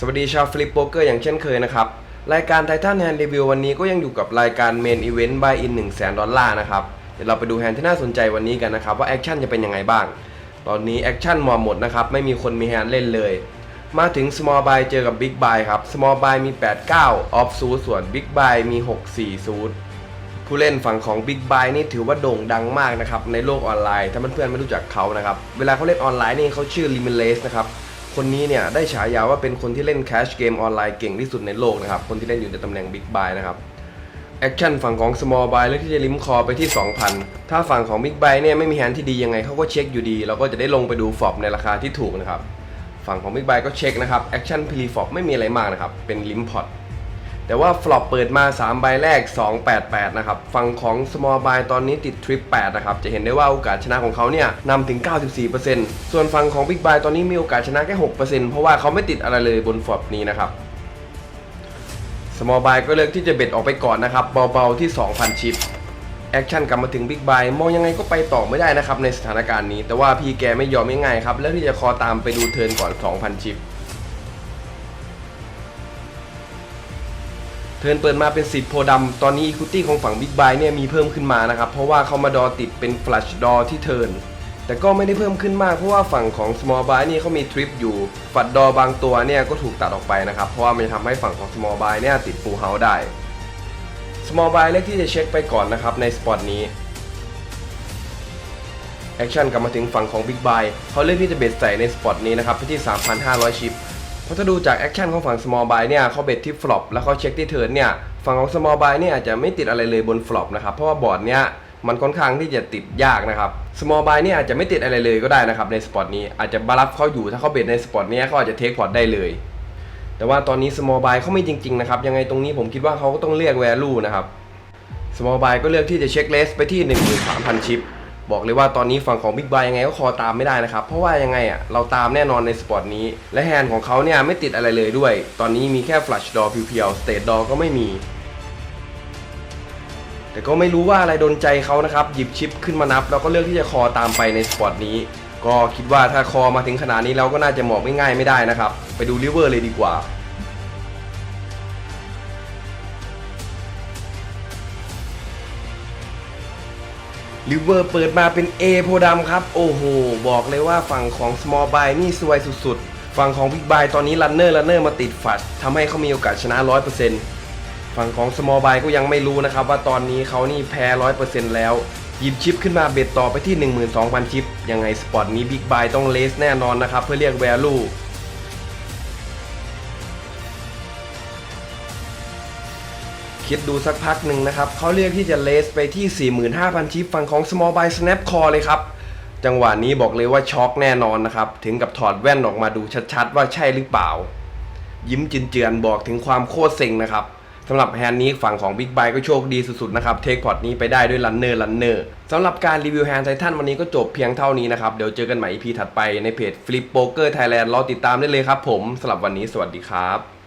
สวัสดีชาวฟลิปโป๊กเกอร์อย่างเช่นเคยนะครับ รายการไททันแฮนด์รีวิววันนี้ก็ยังอยู่กับรายการเมนอีเวนต์บายอิน1 0 0 0 0แสนดอลลาร์นะครับ เดี๋ยวเราไปดูแฮนด์ที่น่าสนใจวันนี้กันนะครับ ว่าแอคชั่นจะเป็นยังไงบ้าง ตอนนี้แอคชั่นมอหมดนะครับ ไม่มีคนมีแฮนด์เล่นเลย มาถึง small buy เจอกับ big buy ครับ small buy มี 89 off ซูส่วน big buy มี 64ซูผู้เล่นฝั่งของ Big Buy นี่ถือว่าโด่งดังมากนะครับในโลกออนไลน์ ถ้าเพื่อนๆไม่รู้จักเขานะครับ เวลาเขาเล่นออนไลน์นี่เขาชื่อ Limitless นะครับ คนนี้เนี่ยได้ฉายาว่าเป็นคนที่เล่นแคชเกมออนไลน์เก่งที่สุดในโลกนะครับ คนที่เล่นอยู่ในตำแหน่งบิ๊กบายนะครับแอคชั่นฝั่งของ Small Buy เลือกที่จะลิมคอไปที่ 2,000 ถ้าฝั่งของ Big Buy เนี่ยไม่มีแฮนด์ที่ดียังไงเขาก็เช็คอยู่ดี เราก็จะได้ลงไปดูฟอบในราคาที่ถูกนะครับ ฝั่งของ Big Buy ก็เช็คนะครับแอคชั่นพลีฟอบไม่มีอะไรมากนะครับ เป็นลิมพอต แต่ว่าฟลอปเปิดมา 3 ใบแรก 288 นะครับ ฝั่งของ small buy ตอนนี้ติดทริป 8 นะครับ จะเห็นได้ว่าโอกาสชนะของเขาเนี่ยนำถึง 94%ส่วนฝั่งของ big buy ตอนนี้มีโอกาสชนะแค่ 6%เพราะว่าเขาไม่ติดอะไรเลยบนฟลอปนี้นะครับ small buy ก็เลือกที่จะเบ็ดออกไปก่อนนะครับ เบาๆที่ 2,000 ชิปแอคชั่นกลับมาถึง Big Buy มองยังไงก็ไปต่อไม่ได้นะครับในสถานการณ์นี้ แต่ว่าพี่แกไม่ยอมง่ายๆครับ แล้วที่จะคอตามไปดูเทิร์นก่อน 2,000 ชิป เทิร์นเปิดมาเป็นสิทธิ์โพดำตอนนี้อีคุตี้ของฝั่ง Big Buy เนี่ยมีเพิ่มขึ้นมานะครับ เพราะว่าเขามาดอติดเป็น Flash ดอที่เทิร์นแต่ก็ไม่ได้เพิ่มขึ้นมากเพราะว่าฝั่งของ Small Buy นี่เขามีทริปอยู่ ฝัดดอบางตัวเนี่ยก็ถูกตัดออกไปนะครับ เพราะว่ามันจะทำให้ฝั่งของ Small Buy เนี่ยติด Full House ได้ Small Buy เลือกที่จะเช็คไปก่อนนะครับในสปอตนี้แอคชั่นกลับมาถึงฝั่งของ Big Buy เขาเลือกที่จะเบ็ดใส่ในสปอตนี้นะครับที่ 3,500 ชิป เพราะถ้าดูจากแอคชั่นของฝั่ง small buy เนี่ยเขาเบ็ดที่ flop แล้วเขาเช็คที่เทิร์นเนี่ยฝั่งของ small buy เนี่ยอาจจะไม่ติดอะไรเลยบน flop นะครับเพราะว่าบอร์ดเนี่ยมันค่อนข้างที่จะติดยากนะครับ small buy เนี่ยอาจจะไม่ติดอะไรเลยก็ได้นะครับในสปอตนี้อาจจะบารับเขาอยู่ถ้าเขาเบ็ดในสปอตเนี้ยเขาอาจจะเทคพอร์ตได้เลย แต่ว่าตอนนี้ small buy เขาไม่จริงๆนะครับยังไงตรงนี้ผมคิดว่าเขาก็ต้องเรียก value นะครับ small buy ก็เลือกที่จะเช็คเลสไปที่ 13,000 ชิป บอกเลยว่าตอนนี้ฝั่งของ Big Buy ยังไงก็คอตามไม่ได้นะครับ เพราะว่ายังไงอะเราตามแน่นอนในสปอร์ตนี้ และแฮนด์ของเขาเนี่ยไม่ติดอะไรเลยด้วย ตอนนี้มีแค่ Flash Door เพียวๆ State Door ก็ไม่มี แต่ก็ไม่รู้ว่าอะไรโดนใจเขานะครับ หยิบชิปขึ้นมานับ แล้วก็เลือกที่จะคอตามไปในสปอร์ตนี้ ก็คิดว่าถ้าคอมาถึงขนาดนี้เราก็น่าจะหมอบง่ายๆไม่ได้นะครับ ไปดูริเวอร์เลยดีกว่า ลิเวอร์เปิดมาเป็น A โพดำครับ โอ้โห บอกเลยว่าฝั่งของ Small Buy นี่สวยสุดๆ ฝั่งของ Big Buy ตอนนี้ Runner Runner มาติดฝัดทำให้เขามีโอกาสชนะ 100%ฝั่งของ Small Buy ก็ยังไม่รู้นะครับ ว่าตอนนี้เขานี่แพ้ 100%แล้ว หยิบชิปขึ้นมาเบ็ดต่อไปที่ 12,000 ชิป ยังไงสปอตนี้ Big Buy ต้องเลสแน่นอนนะครับ เพื่อเรียก value คิดดูสักพักหนึ่งนะครับเขาเรียกที่จะเลสไปที่ 45,000 ชิปฝั่งของ Small by Snap Core เลยครับ จังหวะนี้บอกเลยว่าช็อกแน่นอนนะครับ ถึงกับถอดแว่นออกมาดูชัดๆ ว่าใช่หรือเปล่า ยิ้มจินเจือนบอกถึงความโคตรเซ็งนะครับสำหรับแฮนด์นี้ฝั่งของ Big b y ก็โชคดีสุดๆนะครับเทคพอร์ตนี้ไปได้ด้วยลันเนอร์ลันเนอร์สำหรับการรีวิวแฮนด์ไททันวันนี้ก็จบเพียงเท่านี้นะครับ เดี๋ยวเจอกันใหม่ EP ถัดไปในเพจ Flip Poker Thailand รอติดตามได้เลยครับผมสำหรับวันนี้สวัสดีครับ